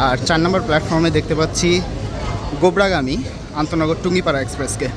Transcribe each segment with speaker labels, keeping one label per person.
Speaker 1: আর চার নম্বর প্ল্যাটফর্মে দেখতে পাচ্ছি গোবরাগামী আন্তনগর টুঙ্গিপাড়া এক্সপ্রেসকে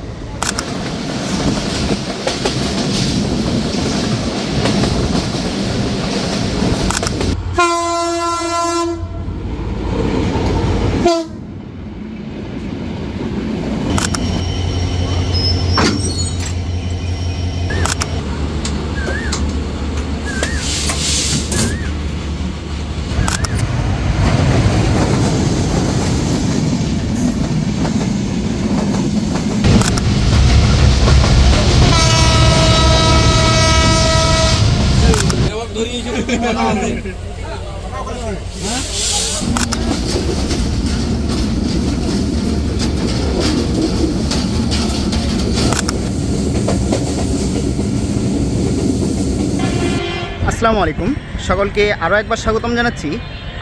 Speaker 1: আসসালামু আলাইকুম। সকলকে আরও একবার স্বাগতম জানাচ্ছি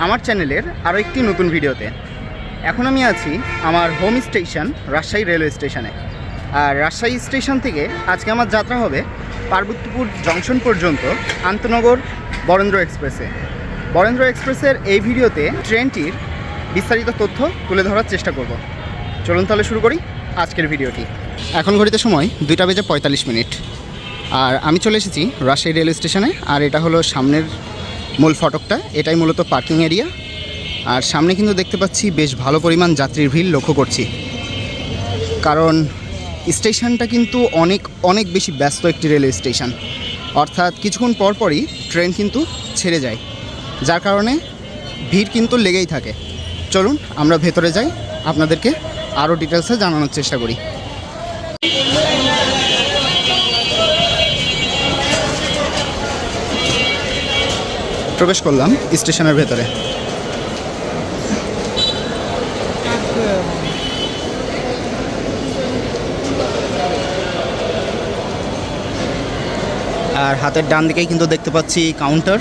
Speaker 1: আমার চ্যানেলের আরও একটি নতুন ভিডিওতে। এখন আমি আছি আমার হোম স্টেশন রাজশাহী রেলওয়ে স্টেশনে। আর রাজশাহী স্টেশন থেকে আজকে আমার যাত্রা হবে পার্বতীপুর জংশন পর্যন্ত আন্তনগর বরেন্দ্র এক্সপ্রেসে। বরেন্দ্র এক্সপ্রেসের এই ভিডিওতে ট্রেনটির বিস্তারিত তথ্য তুলে ধরার চেষ্টা করব। চলুন তাহলে শুরু করি আজকের ভিডিওটি। এখন ঘড়িতে সময় দুইটা বেজে পঁয়তাল্লিশ মিনিট। আর আমি চলে এসেছি রাজশাহী রেলওয়ে স্টেশনে, আর এটা হলো সামনের মূল ফটকটা। এটাই মূলত পার্কিং এরিয়া। আর সামনে কিন্তু দেখতে পাচ্ছি বেশ ভালো পরিমাণ যাত্রীর ভিড় লক্ষ্য করছি। কারণ স্টেশনটা কিন্তু অনেক অনেক বেশি ব্যস্ত একটি রেলওয়ে স্টেশন। অর্থাৎ কিছুক্ষণ পর পরই ট্রেন কিন্তু ছেড়ে যায়। যার কারণে ভিড় কিন্তু লেগেই থাকে। চলুন, আমরা ভেতরে যাই। আপনাদেরকে আরও ডিটেলসে জানানোর চেষ্টা করি। প্রবেশ করলাম স্টেশনের ভেতরে। আর হাতের ডান দিকেই কিন্তু দেখতে পাচ্ছি কাউন্টার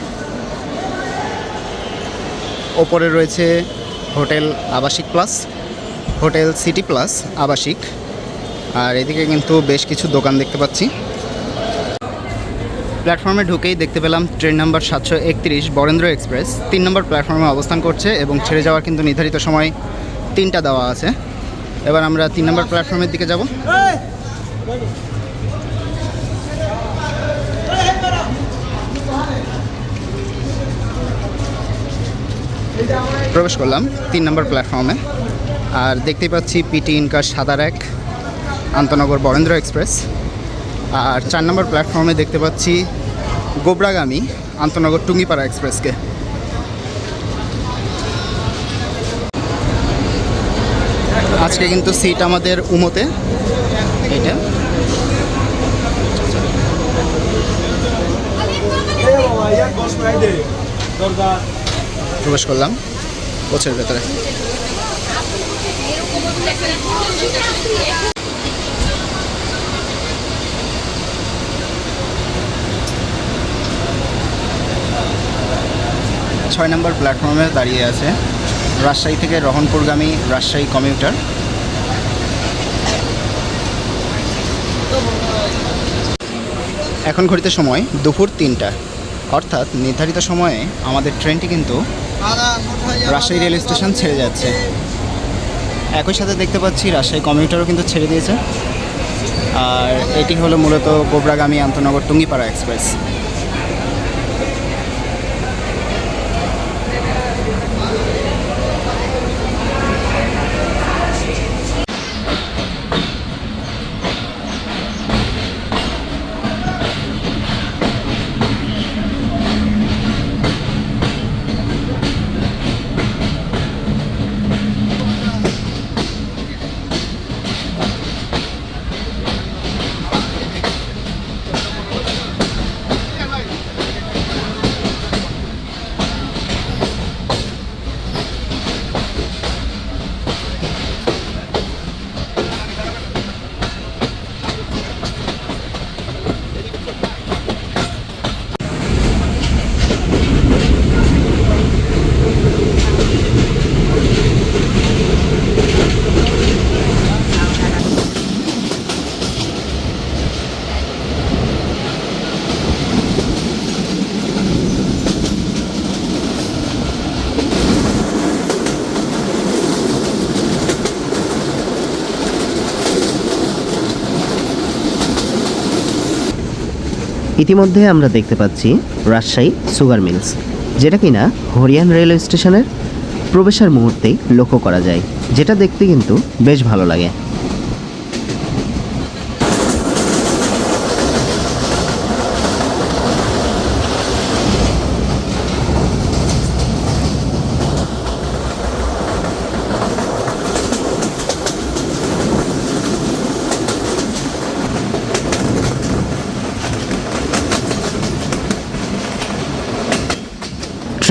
Speaker 1: ওপরে রয়েছে হোটেল আবাসিক প্লাস, হোটেল সিটি প্লাস আবাসিক। আর এদিকে কিন্তু বেশ কিছু দোকান দেখতে পাচ্ছি। প্ল্যাটফর্মে ঢুকেই দেখতে পেলাম ট্রেন নাম্বার সাতশো একত্রিশ বরেন্দ্র এক্সপ্রেস। তিন নম্বর প্ল্যাটফর্মে অবস্থান করছে এবং ছেড়ে যাওয়ার কিন্তু নির্ধারিত সময় তিনটা দেওয়া আছে। এবার আমরা তিন নম্বর প্ল্যাটফর্মের দিকে যাব। প্রবেশ করলাম তিন নম্বর প্ল্যাটফর্মে। আর দেখতেই পাচ্ছি পিটি ইনকার সাদা এক, আন্তনগর বরেন্দ্র এক্সপ্রেস। আর চার নম্বর প্ল্যাটফর্মে দেখতে পাচ্ছি গোবরাগামী, আন্তনগর টুঙ্গিপাড়া এক্সপ্রেসকে আজকে কিন্তু সিট আমাদের উমোতে। এটা প্রবেশ করলাম। কোচের ভেতরে। ছয় নম্বর প্ল্যাটফর্মে দাঁড়িয়ে আছে। রাজশাহী থেকে রহনপুরগামী রাজশাহী কমিউটার। এখন ঘড়িতে সময় দুপুর তিনটা। অর্থাৎ নির্ধারিত সময়ে আমাদের ট্রেনটি কিন্তু রাজশাহী রেল স্টেশন ছেড়ে যাচ্ছে। একই সাথে দেখতে পাচ্ছি রাজশাহী কমিউটারও কিন্তু ছেড়ে দিয়েছে। আর এটি হলো মূলত গোবরাগামী আন্তনগর টুঙ্গিপাড়া এক্সপ্রেস। Yeah.
Speaker 2: ইতিমধ্যে আমরা দেখতে পাচ্ছি রাজশাহী সুগার মিলস, যেটা কিনা হরিয়ান রেলওয়ে স্টেশনের প্রবেশের মুহূর্তেই লক্ষ্য করা যায়, যেটা দেখতে কিন্তু বেশ ভালো লাগে।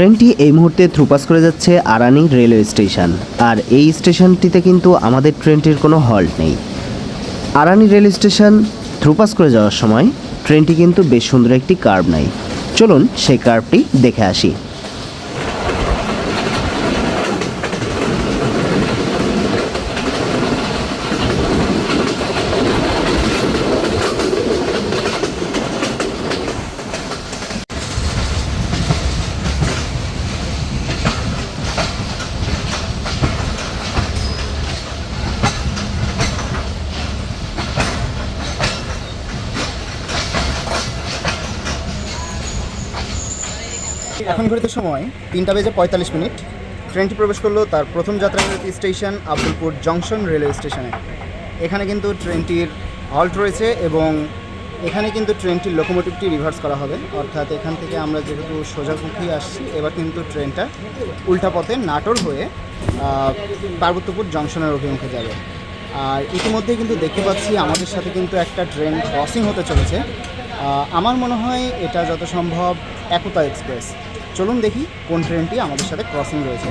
Speaker 2: ট্রেনটি এই মুহূর্তে থ্রুপাস করে যাচ্ছে আরানি রেলওয়ে স্টেশন। আর এই স্টেশনটিতে কিন্তু আমাদের ট্রেনটির কোনো হল্ট নেই। আরানি রেল স্টেশন থ্রুপাস করে যাওয়ার সময় ট্রেনটি কিন্তু বেশ সুন্দর একটি কার্ভ নেয়। চলুন সেই কার্ভটি দেখে আসি।
Speaker 1: এখন ঘড়িতে সময় তিনটা বেজে পঁয়তাল্লিশ মিনিট। ট্রেনটি প্রবেশ করল তার প্রথম যাত্রা বিরতি স্টেশন আব্দুলপুর জংশন রেলওয়ে স্টেশনে। এখানে কিন্তু ট্রেনটির হল্ট রয়েছে এবং এখানে কিন্তু ট্রেনটির লোকোমোটিভটি রিভার্স করা হবে। অর্থাৎ এখান থেকে আমরা যেহেতু সোজামুখী আসছি, এবার কিন্তু ট্রেনটা উল্টা পথে নাটোর হয়ে পার্বত্যপুর জংশনের অভিমুখে যাবে। আর ইতিমধ্যে কিন্তু দেখতে পাচ্ছি আমাদের সাথে কিন্তু একটা ট্রেন ক্রসিং হতে চলেছে। আমার মনে হয় এটা যত সম্ভব একতা এক্সপ্রেস। চলুন দেখি কোন ট্রেনটি আমাদের সাথে ক্রসিং রয়েছে।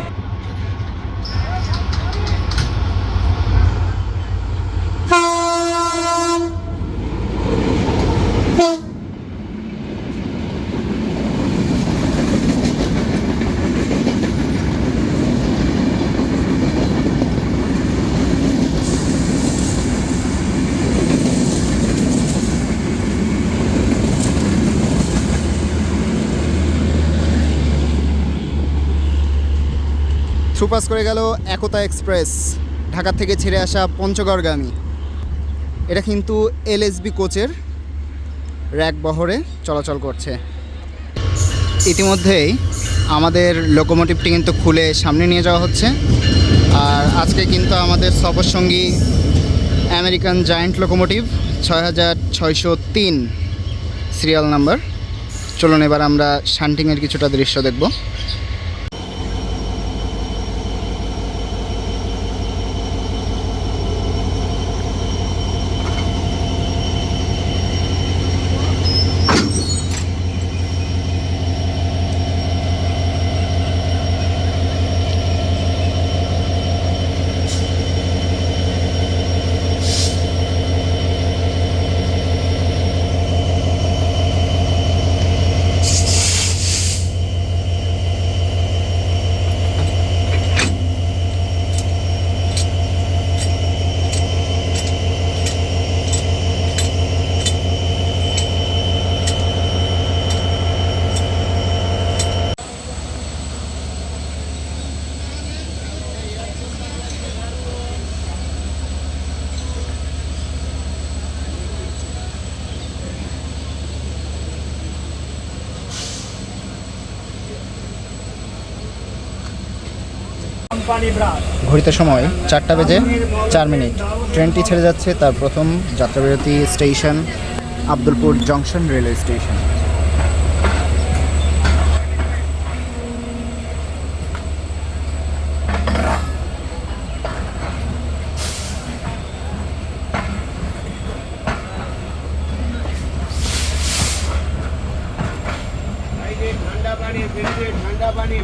Speaker 1: সুপাস করে গেল একতা এক্সপ্রেস। ঢাকা থেকে ছেড়ে আসা পঞ্চগড়গামী। এটা কিন্তু এলএসবি কোচের র্যাক বহরে চলাচল করছে। ইতিমধ্যেই আমাদের লোকোমোটিভটি কিন্তু খুলে সামনে নিয়ে যাওয়া হচ্ছে। আর আজকে কিন্তু আমাদের সফরসঙ্গী আমেরিকান জায়ান্ট লোকোমোটিভ ছয় হাজার ছয়শো তিন সিরিয়াল নাম্বার। চলুন এবার আমরা শান্টিংয়ের কিছুটা দৃশ্য দেখব। ঘড়িতে সময় চারটা বেজে চার মিনিট। ট্রেনটি ছেড়ে যাচ্ছে তার প্রথম যাত্রাবিরতি station Abdulpur junction railway station.
Speaker 3: ঠান্ডা পানি ঠান্ডা পানি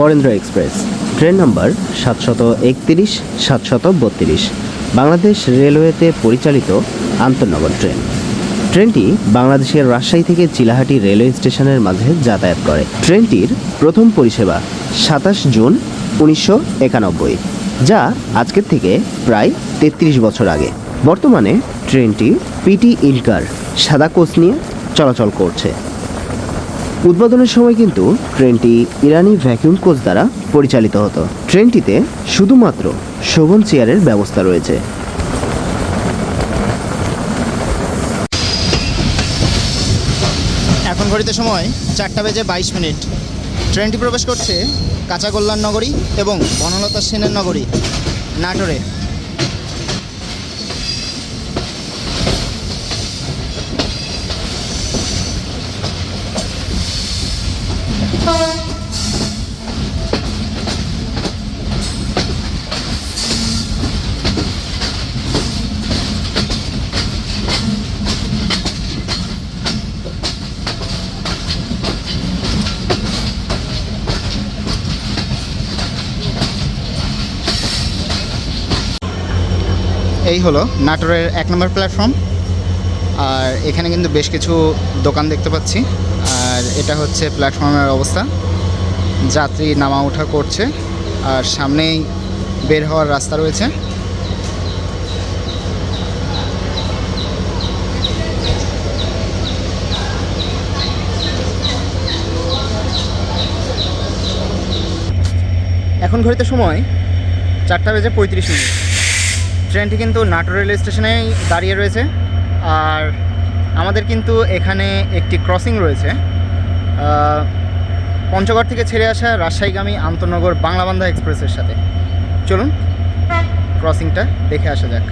Speaker 2: বরেন্দ্র এক্সপ্রেস। ট্রেন নম্বর সাতশত একত্রিশ, সাতশত বত্রিশ। বাংলাদেশ রেলওয়েতে পরিচালিত আন্তঃনগর ট্রেন। ট্রেনটি বাংলাদেশের রাজশাহী থেকে চিলাহাটি রেলওয়ে স্টেশনের মাঝে যাতায়াত করে। ট্রেনটির প্রথম পরিষেবা সাতাশ জুন উনিশশো একানব্বই, যা আজকের থেকে প্রায় তেত্রিশ বছর আগে। বর্তমানে ট্রেনটি পিটি ইলকার সাদা কোচ নিয়ে চলাচল করছে। উদ্বোধনের সময় কিন্তু ট্রেনটি ইরানি ভ্যাকিউম কোচ দ্বারা পরিচালিত হতো। ট্রেনটিতে শুধুমাত্র শোভন চেয়ারের ব্যবস্থা রয়েছে।
Speaker 1: এখন ঘড়িতে সময় চারটা বেজে বাইশ মিনিট। ট্রেনটি প্রবেশ করছে কাঁচা কল্যাণ নগরী এবং বনলতা সেনের নগরী, নাটোরে। এই হলো নাটোরের এক নম্বর প্ল্যাটফর্ম আর এখানে কিন্তু বেশ কিছু দোকান দেখতে পাচ্ছি। আর এটা হচ্ছে প্ল্যাটফর্মের অবস্থা। যাত্রী নামা ওঠা করছে। আর সামনেই বের হওয়ার রাস্তা রয়েছে। এখন ঘড়িতে সময় চারটা বেজে পঁয়ত্রিশ মিনিট। ট্রেনটি কিন্তু নাটোর রেল স্টেশনেই দাঁড়িয়ে রয়েছে। আর আমাদের কিন্তু এখানে একটি ক্রসিং রয়েছে। পঞ্চগড় থেকে ছেড়ে আসা রাজশাহীগামী আন্তনগর বাংলাবান্ধা এক্সপ্রেসের সাথে। চলুন, ক্রসিংটা দেখে আসা যাক।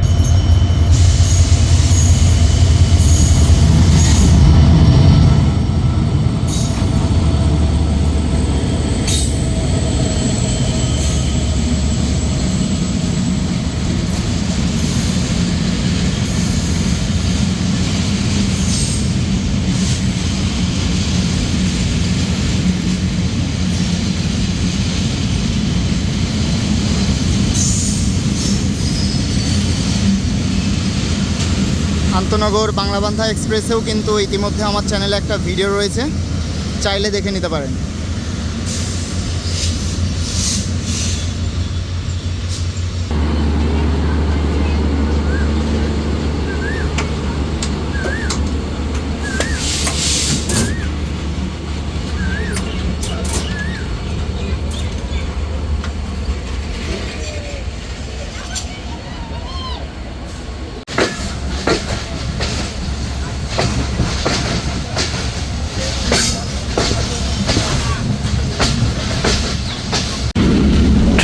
Speaker 1: আন্তনগর বাংলাবান্ধা এক্সপ্রেসেও কিন্তু ইতিমধ্যে আমার চ্যানেলে একটা ভিডিও রয়েছে চাইলে দেখে নিতে পারেন।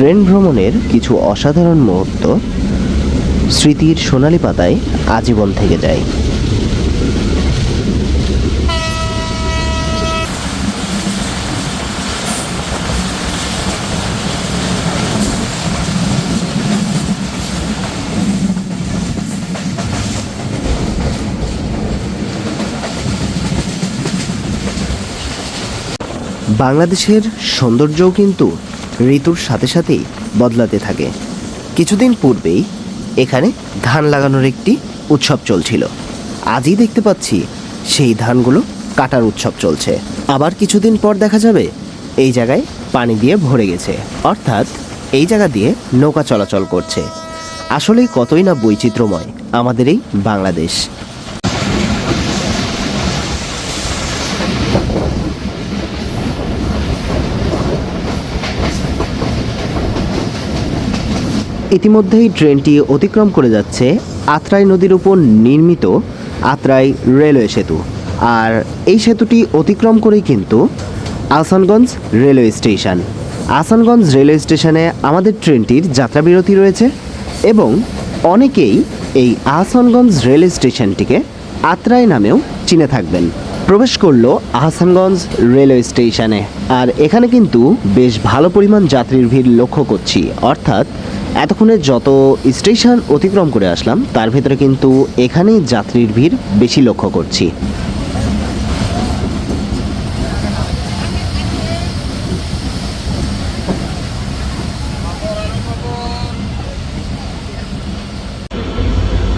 Speaker 2: ট্রেন ভ্রমণের কিছু অসাধারণ মুহূর্ত স্মৃতির সোনালি পাতায় আজীবন থেকে যায়। বাংলাদেশের সৌন্দর্যও কিন্তু ঋতুর সাথে সাথেই বদলাতে থাকে। কিছুদিন পূর্বেই এখানে ধান লাগানোর একটি উৎসব চলছিল। আজই দেখতে পাচ্ছি সেই ধানগুলো কাটার উৎসব চলছে। আবার কিছুদিন পর দেখা যাবে এই জায়গায় পানি দিয়ে ভরে গেছে। অর্থাৎ এই জায়গা দিয়ে নৌকা চলাচল করছে। আসলেই কতই না বৈচিত্র্যময় আমাদের এই বাংলাদেশ। ইতিমধ্যেই ট্রেনটি অতিক্রম করে যাচ্ছে আত্রাই নদীর উপর নির্মিত আত্রাই রেলওয়ে সেতু। আর এই সেতুটি অতিক্রম করেই কিন্তু Asanganj railway station. Asanganj railway স্টেশনে আমাদের ট্রেনটির যাত্রাবিরতি রয়েছে এবং অনেকেই এই আসানগঞ্জ রেল স্টেশনটিকে আত্রাই নামেও চিনে থাকবেন। প্রবেশ করল আহসানগঞ্জ রেলওয়ে স্টেশনে। আর এখানে কিন্তু বেশ ভালো পরিমাণ যাত্রীর ভিড় লক্ষ্য করছি। অর্থাৎ এতক্ষণে যত স্টেশন অতিক্রম করে আসলাম, তার ভেতরে কিন্তু এখানেই যাত্রীর ভিড় বেশি লক্ষ্য করছি।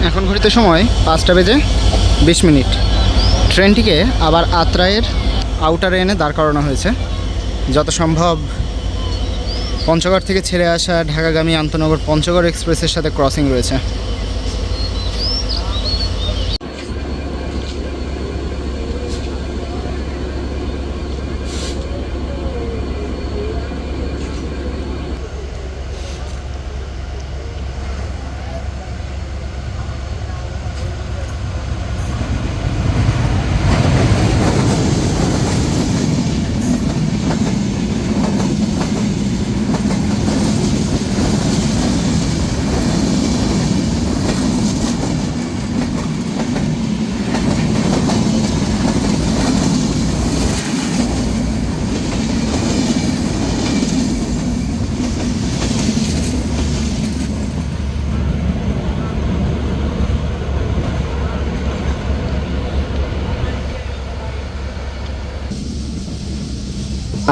Speaker 1: এখন ঘড়িতে সময় পাঁচটা বেজে বিশ মিনিট। ট্রেনটিকে আবার আত্রায়ের আউটারে এনে দাঁড় করানো হয়েছে। যত সম্ভব পঞ্চগড় থেকে ছেড়ে আসা ঢাকাগামী আন্তনগর পঞ্চগড় এক্সপ্রেসের সাথে ক্রসিং রয়েছে।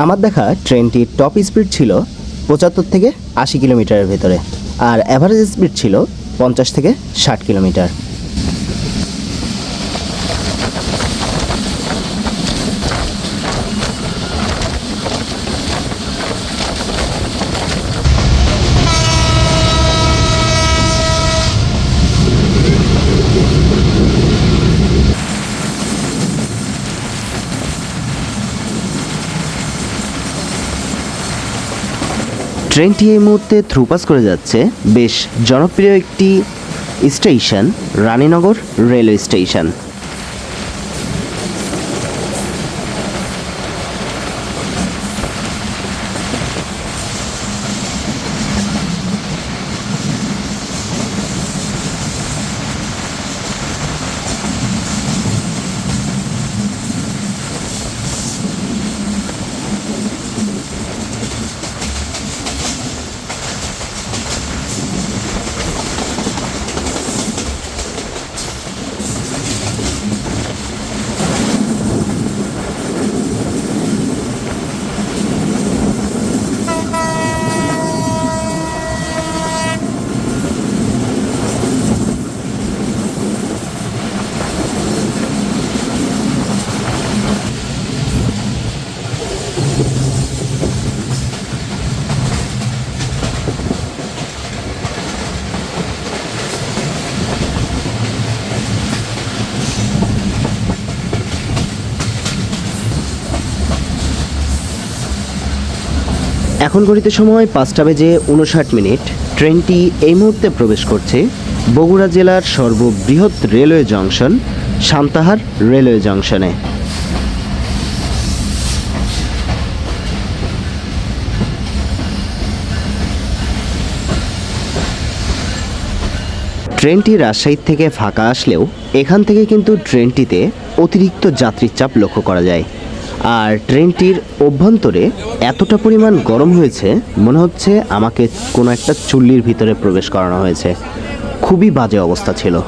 Speaker 2: আমার দেখা ট্রেনটির টপ স্পিড ছিল পঁচাত্তর থেকে আশি কিলোমিটারের ভেতরে, আর অ্যাভারেজ স্পিড ছিল পঞ্চাশ থেকে ষাট কিলোমিটার। ট্রেনটি এই মুহূর্তে থ্রুপাস করে যাচ্ছে। বেশ জনপ্রিয় একটি স্টেশন রানীনগর রেলওয়ে স্টেশন। এখন ঘড়িতে সময় পাঁচটা বেজে উনষাট মিনিট। ট্রেনটি এই মুহূর্তে প্রবেশ করছে বগুড়া জেলার সর্ববৃহৎ রেলওয়ে জংশন, সান্তাহার রেলওয়ে জংশনে। ট্রেনটি রাজশাহী থেকে ফাঁকা আসলেও এখান থেকে কিন্তু ট্রেনটিতে অতিরিক্ত যাত্রীর চাপ লক্ষ্য করা যায়। আর ট্রেনটির অভ্যন্তরে এতটা পরিমাণ গরম হয়েছে, মনে হচ্ছে আমাকে কোনো একটা চুল্লির ভিতরে প্রবেশ করানো হয়েছে। খুবই বাজে অবস্থা ছিল।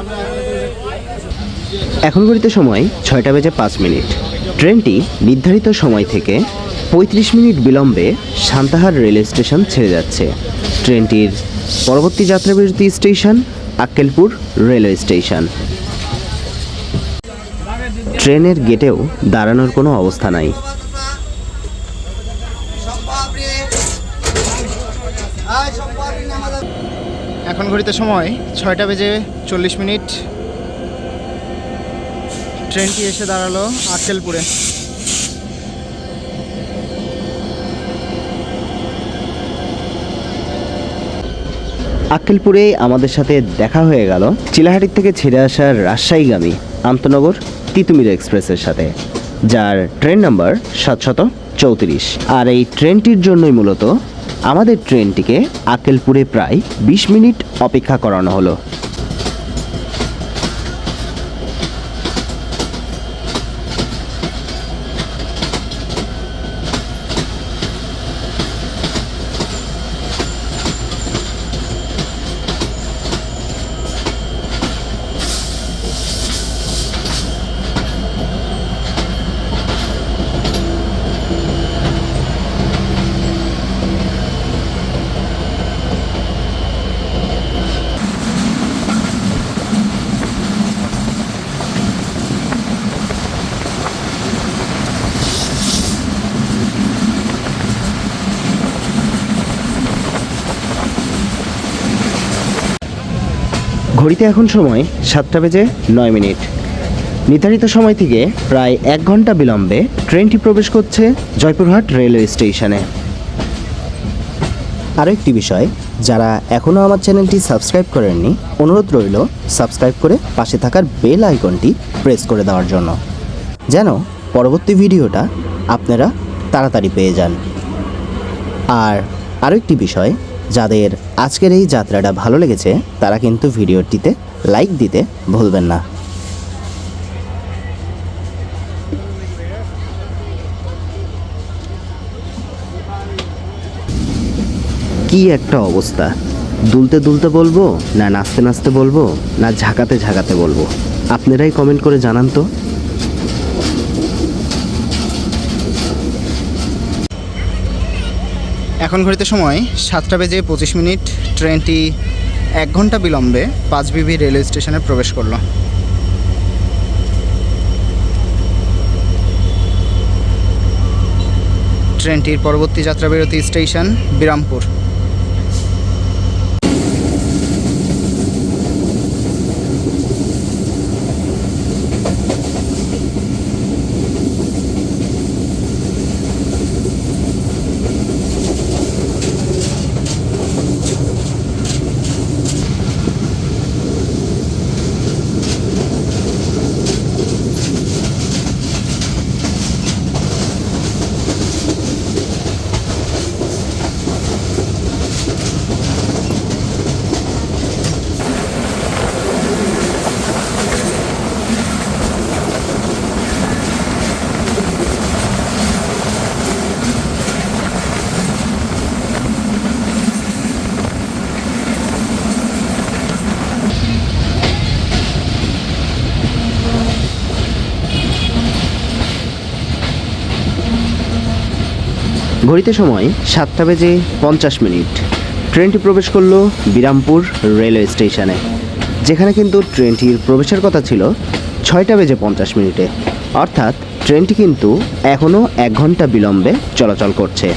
Speaker 2: এখন ঘড়িতে সময় ছয়টা বেজে পাঁচ মিনিট। ট্রেনটি নির্ধারিত সময় থেকে পঁয়ত্রিশ মিনিট বিলম্বে সান্তাহার রেল স্টেশন ছেড়ে যাচ্ছে। ট্রেনটির পরবর্তী যাত্রাবিরতি স্টেশন আক্কেলপুর রেলওয়ে স্টেশন। ট্রেনের গেটেও দাঁড়ানোর কোনো অবস্থা নাই।
Speaker 1: এখন ঘড়িতে সময় ছয়টা বেজে চল্লিশ মিনিট। ট্রেনটি এসে দাঁড়াল আক্কেলপুরে।
Speaker 2: আক্কেলপুরে আমাদের সাথে দেখা হয়ে গেল। চিলাহাটির থেকে ছেড়ে আসা রাজশাহীগামী আন্তনগর তিতুমির এক্সপ্রেসের সাথে, যার ট্রেন নাম্বার সাতশত চৌত্রিশ। আর এই ট্রেনটির জন্যই মূলত আমাদের ট্রেনটিকে আকেলপুরে প্রায় বিশ মিনিট অপেক্ষা করানো হলো। ঘড়িতে এখন সময় সাতটা বেজে নয় মিনিট। নির্ধারিত সময় থেকে প্রায় এক ঘণ্টা বিলম্বে ট্রেনটি প্রবেশ করছে জয়পুরহাট রেলওয়ে স্টেশনে। আরও একটি বিষয়, যারা এখনও আমার চ্যানেলটি সাবস্ক্রাইব করেননি, অনুরোধ রইল সাবস্ক্রাইব করে পাশে থাকার বেল আইকনটি প্রেস করে দেওয়ার জন্য, যেন পরবর্তী ভিডিওটা আপনারা তাড়াতাড়ি পেয়ে যান। আর আরও একটি বিষয় যাদের আজকের এই যাত্রাটা ভালো লেগেছে, তারা কিন্তু ভিডিওটিতে লাইক দিতে ভুলবেন না। কি একটা অবস্থা? দুলতে দুলতে বলব, না নাচতে নাচতে বলব, না ঝাঁকাতে ঝাঁকাতে বলব? আপনারাই কমেন্ট করে জানান তো।
Speaker 1: এখন ঘড়িতে সময় সাতটা বেজে পঁচিশ মিনিট। ট্রেনটি এক ঘণ্টা বিলম্বে পাঁচবিবি রেলওয়ে স্টেশনে প্রবেশ করল। ট্রেনটির পরবর্তী যাত্রাবিরতি স্টেশন বিরামপুর।
Speaker 2: ঘড়িতে সময় সাতটা বেজে পঞ্চাশ মিনিট। ট্রেনটি প্রবেশ করল বিরামপুর রেলওয়ে স্টেশনে, যেখানে কিন্তু ট্রেনটির প্রবেশের কথা ছিল ছয়টা বেজে পঞ্চাশ মিনিটে। অর্থাৎ ট্রেনটি কিন্তু এখনও এক ঘণ্টা বিলম্বে চলাচল করছে।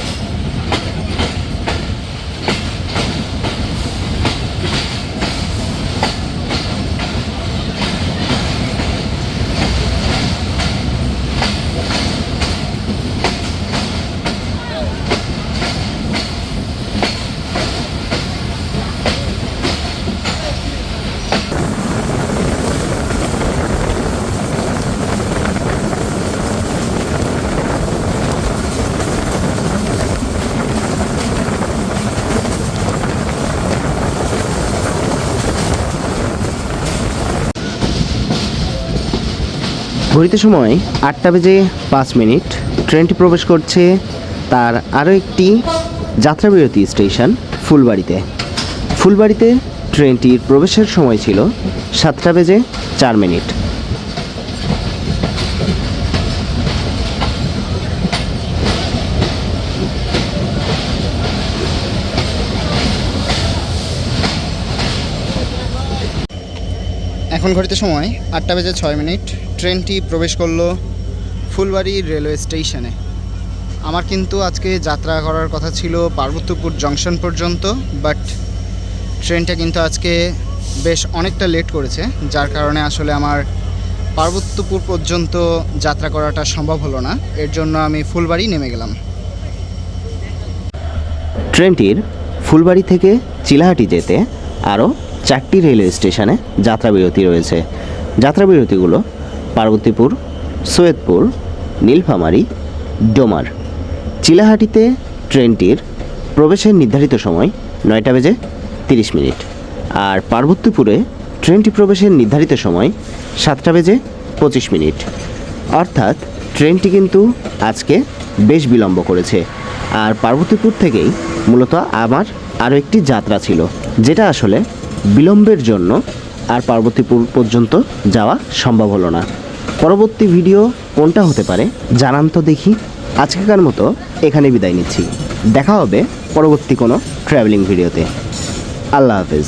Speaker 2: ঘড়িতে সময় আটটা বেজে পাঁচ মিনিট। ট্রেনটি প্রবেশ করছে তার আরও একটি যাত্রাবিরতি স্টেশন, ফুলবাড়িতে। ফুলবাড়িতে ট্রেনটির প্রবেশের সময় ছিল সাতটা বেজে চার মিনিট।
Speaker 1: এখন ঘড়িতে সময় আটটা বেজে ছয় মিনিট। ট্রেনটি প্রবেশ করল ফুলবাড়ি রেলওয়ে স্টেশনে। আমার কিন্তু আজকে যাত্রা করার কথা ছিল পার্বত্যপুর জংশন পর্যন্ত, বাট ট্রেনটা কিন্তু আজকে বেশ অনেকটা লেট করেছে, যার কারণে আসলে আমার পার্বত্যপুর পর্যন্ত যাত্রা করাটা সম্ভব হলো না। এর জন্য আমি ফুলবাড়ি নেমে গেলাম।
Speaker 2: ট্রেনটির ফুলবাড়ি থেকে চিলাহাটি যেতে আরও চারটি রেলওয়ে স্টেশনে যাত্রাবিরতি রয়েছে। যাত্রাবিরতিগুলো পার্বতীপুর, সৈয়দপুর, নীলফামারী, ডোমার। চিলাহাটিতে ট্রেনটির প্রবেশের নির্ধারিত সময় নয়টা বেজে তিরিশ মিনিট। আর পার্বতীপুরে ট্রেনটি প্রবেশের নির্ধারিত সময় সাতটা বেজে পঁচিশ মিনিট। অর্থাৎ ট্রেনটি কিন্তু আজকে বেশ বিলম্ব করেছে। আর পার্বতীপুর থেকেই মূলত আমার আরও একটি যাত্রা ছিল, যেটা আসলে বিলম্বের জন্য আর পার্বতীপুর পর্যন্ত যাওয়া সম্ভব হলো না। পরবর্তী ভিডিও কোনটা হতে পারে জানান তো দেখি। আজকেকার মতো এখানে বিদায় নিচ্ছি। দেখা হবে পরবর্তী কোনো ট্রাভেলিং ভিডিওতে আল্লাহ হাফেজ।